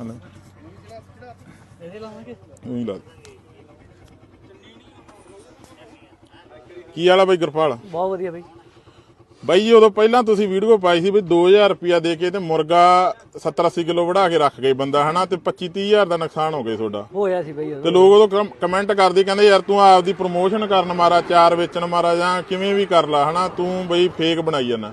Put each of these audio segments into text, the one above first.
ਹਨਾ? ਇਹਦੇ ਲਾਵਾਂਗੇ? ਉਹੀ ਲਾ। ਕੀ ਵਾਲਾ ਬਾਈ ਗੁਰਪਾਲ? ਬਹੁਤ ਵਧੀਆ ਬਾਈ। ਬਾਈ ਜੀ ਉਦੋਂ ਪਹਿਲਾਂ ਤੁਸੀਂ ਵੀਡੀਓ ਪਾਈ ਸੀ ਵੀ 2000 ਰੁਪਿਆ ਦੇ ਕੇ ਤੇ ਮੁਰਗਾ 70 80 ਕਿਲੋ ਵੜਾ ਕੇ ਰੱਖ ਗਏ ਬੰਦਾ ਹਨਾ? ਤੇ 25 30000 ਦਾ ਨੁਕਸਾਨ ਹੋ ਗਿਆ ਤੁਹਾਡਾ। ਹੋਇਆ ਸੀ ਬਾਈ ਤੇ ਲੋਕ ਉਦੋਂ ਕਮੈਂਟ ਕਰਦੇ ਕਹਿੰਦੇ ਯਾਰ ਤੂੰ ਆਪਦੀ ਪ੍ਰੋਮੋਸ਼ਨ ਕਰਨ ਮਾਰਾ ਚਾਰ ਵੇਚਣ ਮਾਰਾ ਜਾਂ ਕਿਵੇਂ ਵੀ ਕਰ ਲਾ ਹਨਾ? ਤੂੰ ਬਈ ਫੇਕ ਬਣਾਈ ਜਾਂਦਾ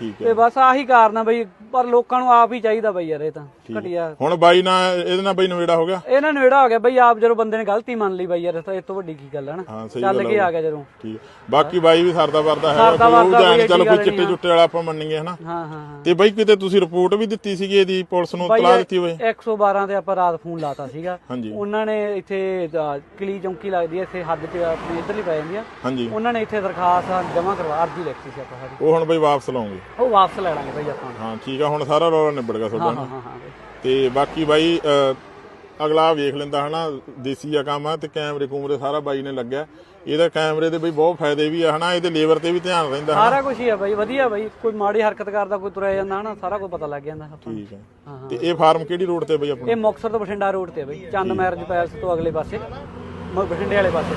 ਠੀਕ ਹੈ। ਤੇ ਬਸ ਆਹੀ ਕਾਰਨ ਆ ਬਈ ਪਰ ਲੋਕਾਂ ਨੂੰ ਆਪ ਹੀ ਚਾਹੀਦਾ ਬਈ ਯਾਰ ਇਹ ਤਾਂ ਘਟਿਆ। ਹੁਣ ਬਾਈ ਨਾਲ ਇਹਦੇ ਨਾਲ ਬਾਈ ਨਵੇੜਾ ਹੋ ਗਿਆ? ਇਹਨਾਂ ਨੇੜਾ ਹੋ ਗਿਆ ਬਈ ਆਪ ਜਦੋਂ ਬੰਦੇ ਨੇ ਗਲਤੀ ਮੰਨ ਲਈ ਬਈ ਯਾਰ ਤਾਂ ਇਹ ਤੋਂ ਵੱਡੀ ਕੀ ਗੱਲ ਹੈ ਨਾ। ਸਹੀ ਚੱਲ ਕੇ ਆ ਗਿਆ ਜਦੋਂ। ਠੀਕ ਹੈ। ਬਾਕੀ ਬਾਈ ਵੀ ਸਰਦਾ ਵਰਦਾ ਹੈ ਸਰਦਾ ਕੋਈ ਉਹ ਵਰਦਾ ਜਾਣ ਕੋਈ ਚਲੋ ਐਡੀ ਕੋਈ ਗੱਲ ਚਿੱਟੇ ਨਹੀਂ ਚੁੱਟੇ ਵਾਲਾ ਆਪਾਂ ਮੰਨੀਏ ਹਨਾ? ਹਾਂ ਹਾਂ ਹਾਂ। ਤੇ ਬਾਈ ਕਿਤੇ ਤੁਸੀਂ ਰਿਪੋਰਟ ਵੀ ਦਿੱਤੀ ਸੀਗੀ ਇਹਦੀ ਪੁਲਿਸ ਨੂੰ ਤਲਾ ਦਿੱਤੀ ਹੋਏ 112 ਤੇ ਆਪਾਂ ਰਾਤ ਫੋਨ ਲਾਤਾ ਸੀਗਾ। ਹਾਂਜੀ। ਉਹਨਾਂ ਨੇ ਇੱਥੇ ਅ, ਕਿਲੀ ਚੌਂਕੀ ਲੱਗਦੀ ਹੈ ਇੱਥੇ ਹੱਦ ਤੇ ਆਪਣੀ ਇੱਧਰਲੀ ਪੈ ਜਾਂਦੀ ਆ। ਹਾਂਜੀ। ਉਹਨਾਂ ਨੇ ਇੱਥੇ ਦਰਖਾਸਤ ਜਮ੍ਹਾਂ ਕਰਵਾ ਅਰਜੀ ਲਿਖਤੀ ਸੀ ਆਪਾਂ ਸਾਡੀ। ਉਹ ਹੁਣ ਬਾਈ ਵਾਪਸ ਲਾਉਂਗੇ। ਉਹ ਵਾਪਸ ਲੈ ਲਾਂਗੇ ਭਾਈ ਆਪਾਂ। ਹਾਂ ਠੀਕ ਆ ਹੁਣ ਸਾਰਾ ਰੌਲਾ ਨਿਬੜ ਗਿਆ ਤੁਹਾਡਾ ਹਾਂ ਨਾ। ਹਾਂ ਹਾਂ ਬਈ। ਤੇ ਬਾਕੀ ਬਾਈ ਅ, ਅਗਲਾ ਵੇਖ ਲੈਂਦਾ ਹਨਾ ਦੇਸੀ ਆ ਕੰਮ ਆ ਤੇ ਕੈਮਰੇ ਕੂਮਰੇ ਸਾਰਾ ਬਾਈ ਨੇ ਲੱਗਿਆ। ਇਹਦਾ ਕੈਮਰੇ ਦੇ ਬਈ ਬਹੁਤ ਫਾਇਦੇ ਵੀ ਆ ਹਨਾ ਇਹਦੇ ਲੇਬਰ ਤੇ ਵੀ ਧਿਆਨ ਰਹਿੰਦਾ ਸਾਰਾ ਕੁਝ ਹੀ ਆ ਬਾਈ ਵਧੀਆ ਬਾਈ। ਕੋਈ ਮਾੜੀ ਹਰਕਤ ਕਰਦਾ ਕੋਈ ਤੁਰਿਆ ਜਾਂਦਾ ਹਨਾ ਸਾਰਾ ਕੁਝ ਪਤਾ ਲੱਗ ਜਾਂਦਾ ਆਪਾਂ ਨੂੰ। ਠੀਕ ਹਾਂ ਹਾਂ। ਤੇ ਇਹ ਫਾਰਮ ਕਿਹੜੀ ਰੋਡ ਤੇ ਬਈ ਆਪਣਾ? ਇਹ ਮੁਕਤਸਰ ਤੋਂ ਬਠਿੰਡਾ ਰੋਡ ਤੇ ਆ ਬਾਈ ਚੰਦ ਮੈਰਿਜ ਪੈਲਸ ਤੋਂ ਅਗਲੇ ਪਾਸੇ। ਮ- ਬਠਿੰਡੇ ਵਾਲੇ ਪਾਸੇ।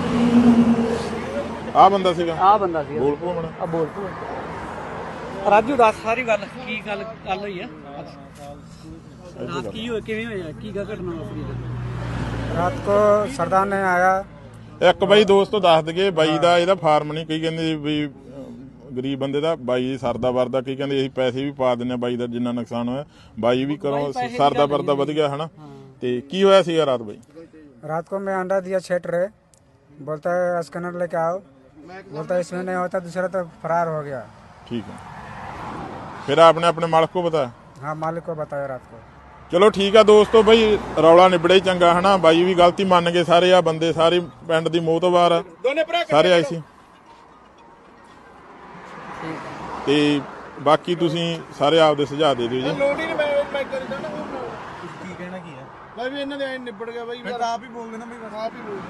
ਆ ਬੰਦਾ ਸੀਗਾ? ਆਹ ਬੰਦਾ ਸੀ ਬੋਲ ਪੋ ਮਣਾ ਆ। ਬੋਲ ਰਾਜੂ ਦੱਸ ਸਾਰੀ ਗੱਲ ਕੀ ਗੱਲ ਗੱਲ ਹੋਈ ਆ ਰਾਤ ਕੀ ਹੋਇਆ ਕਿਵੇਂ ਹੋਇਆ ਕੀ ਗਾ ਘਟਨਾ ਵਾਪਰੀ ਰਾਤ ਕੋ ਸਰਦਾਰ ਨੇ ਆਇਆ ਇੱਕ ਬਾਈ ਦੋਸਤੋ ਦੱਸ ਦਗੇ ਬਾਈ ਦਾ ਇਹਦਾ ਫਾਰਮ ਨਹੀਂ ਕਈ ਕਹਿੰਦੇ ਵੀ ਅਹ, ਗਰੀਬ ਬੰਦੇ ਦਾ ਬਾਈ ਸਰਦਾ ਵਰਦਾ ਕੀ ਕਹਿੰਦੇ ਅਸੀਂ ਪੈਸੇ ਵੀ ਪਾ ਦਿੰਨੇ ਆ ਬਾਈ ਦਾ ਜਿੰਨਾ ਨੁਕਸਾਨ ਹੋਇਆ ਬਾਈ ਵੀ ਕਰੋ ਪੈਸੇ ਦੀ ਸਰਦਾ ਗੱਲ ਵਰਦਾ ਵਧ ਗਿਆ ਹਨਾ ਤੇ ਕੀ ਹੋਇਆ ਸੀਗਾ ਰਾਤ ਬਾਈ रात को मैं अंडा दिया छेट रहे बोलता है स्कैनर लेके आओ बोलता है इसमें नहीं होता दूसरा तो फरार हो गया ਠੀਕ ਹੈ ਫਿਰ ਆਪਨੇ ਆਪਣੇ ਮਾਲਕ ਕੋ ਬਤਾਇਆ हाँ मालिक को बताया रात को ਚਲੋ ਠੀਕ ਆ ਦੋਸਤੋ ਬਈ ਰੌਲਾ ਨਿਬੜੇ ਹੀ ਚੰਗਾ ਹਨਾ ਬਾਈ ਵੀ ਗਲਤੀ ਮੰਨ ਗਏ ਸਾਰੇ ਆ ਬੰਦੇ ਸਾਰੇ ਪਿੰਡ ਦੀ ਮੋਤਬਾਰ ਆ ਸਾਰੇ ਆਏ ਸੀ ਤੇ ਬਾਕੀ ਤੁਸੀਂ ਸਾਰੇ ਆਪਦੇ ਸੁਝਾਅ ਦੇ ਦਿਓ ਜੀ ਲੋੜ ਹੀ ਨਹੀਂ ਮੈਂ ਮੈਂ ਕਰਦਾ ਨਾ ਕੀ ਕਹਿਣਾ ਕੀ ਹੈ ਬਾਈ ਵੀ ਇਹਨਾਂ ਦੇ ਐ ਨਿਬੜ ਗਿਆ ਬਾਈ ਮੈਂ ਆਪ ਹੀ ਬੋਲ ਦੇਣਾ ਬਈ ਆਪ ਹੀ ਬੋਲ